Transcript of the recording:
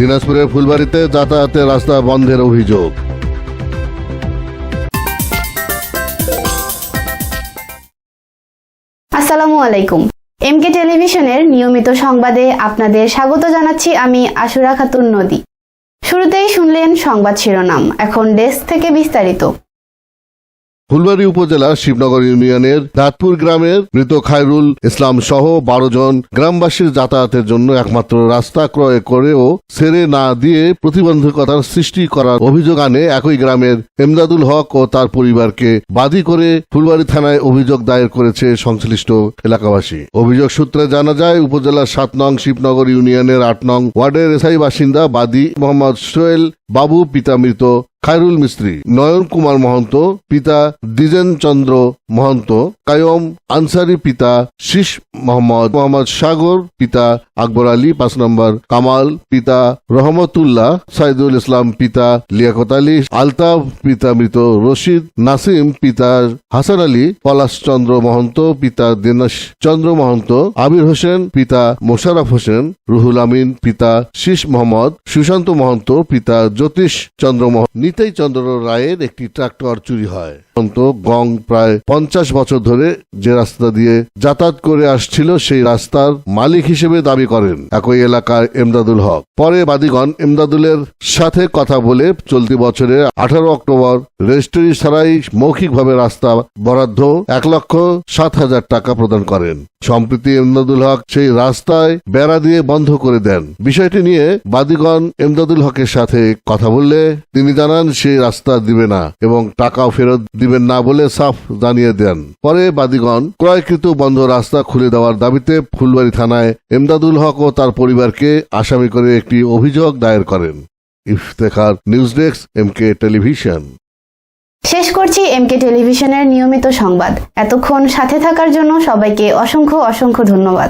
দিনাজপুরের ফুলবাড়িতে যাতায়াতের রাস্তা বন্ধের অভিযোগ। আসসালামু আলাইকুম। এমকে টেলিভিশনের নিয়মিত সংবাদে আপনাদের স্বাগত জানাচ্ছি আমি আশুরা খাতুন নদী। শুরুতেই শুনলেন সংবাদ শিরোনাম, এখন ডেস্ক থেকে বিস্তারিত। ফুলবাড়ি উপজেলার শিবনগর ইউনিয়নের দাঁতপুর গ্রামের মৃত খায়রুল ইসলাম সহ বারো জন গ্রামবাসীর যাতায়াতের জন্য একমাত্র রাস্তা ক্রয় করেও ছেড়ে না দিয়ে প্রতিবন্ধকতার সৃষ্টি করার অভিযোগ আনে একই গ্রামের এমদাদুল হক ও তার পরিবারকে। বাদী করে ফুলবাড়ি থানায় অভিযোগ দায়ের করেছে সংশ্লিষ্ট এলাকাবাসী। অভিযোগ সূত্রে জানা যায়, উপজেলার সাত নং শিবনগর ইউনিয়নের আট নং ওয়ার্ডের এসআই বাসিন্দা বাদী মোহাম্মদ সোহেল বাবু, পিতা মৃত। খায়রুল মিস্ত্রি নয়ন কুমার মহন্ত, পিতা দ্বিজেন চন্দ্র মহন্ত, কায়ম আনসারি পিতা শীষ মোহাম্মদ মোহাম্মদ সাগর পিতা আকবর আলী, পাঁচ নম্বর কামাল পিতা রহমতুল্লাহ, সাইদুল ইসলাম পিতা লিয়াকত আলী, আলতাফ পিতা মৃত রশিদ, নাসিম পিতা হাসান আলী, পলাশ চন্দ্র মহন্ত পিতা দিনেশ চন্দ্র মহন্ত আবির হোসেন পিতা মোশারফ হোসেন, রুহুল আমিন পিতা শীষ মোহাম্মদ, সুশান্ত মহন্ত পিতা জ্যোতিষ চন্দ্র মহন্ত নিতাই চন্দ্র রায়ের একটি ট্রাক্টর চুরি হয়। মহন্ত গং প্রায় পঞ্চাশ বছর ধরে যে রাস্তা দিয়ে যাতায়াত করে আসছিল সেই রাস্তার মালিক হিসেবে দাবি করেন একই এলাকার এমদাদুল হক। পরে বাদীগণ এমদাদুলের সাথে কথা বলে চলতি বছরের আঠারো অক্টোবর রেজিস্ট্রি ছাড়াই মৌখিকভাবে রাস্তা বরাদ্দ এক লক্ষ সাত হাজার টাকা প্রদান করেন। সম্প্রতি এমদাদুল হক সেই রাস্তায় বেড়া দিয়ে বন্ধ করে দেন। বিষয়টি নিয়ে বাদীগণ এমদাদুল হকের সাথে কথা বললে তিনি জানান সেই রাস্তা দিবে না এবং টাকাও ফেরত দিবেন না বলে সাফ জানিয়ে দেন। পরে বাদীগণ ক্রয়কৃত বন্ধ রাস্তা খুলে দেওয়ার দাবিতে ফুলবাড়ি থানায় এমদাদুল হক ও তার পরিবারকে আসামি করে একটি অভিযোগ দায়ের করেন। Iftekhar news desk M K television. শেষ করছি এমকে টেলিভিশনের নিয়মিত সংবাদ। এতক্ষণ সাথে থাকার জন্য সবাইকে অসংখ্য অসংখ্য ধন্যবাদ।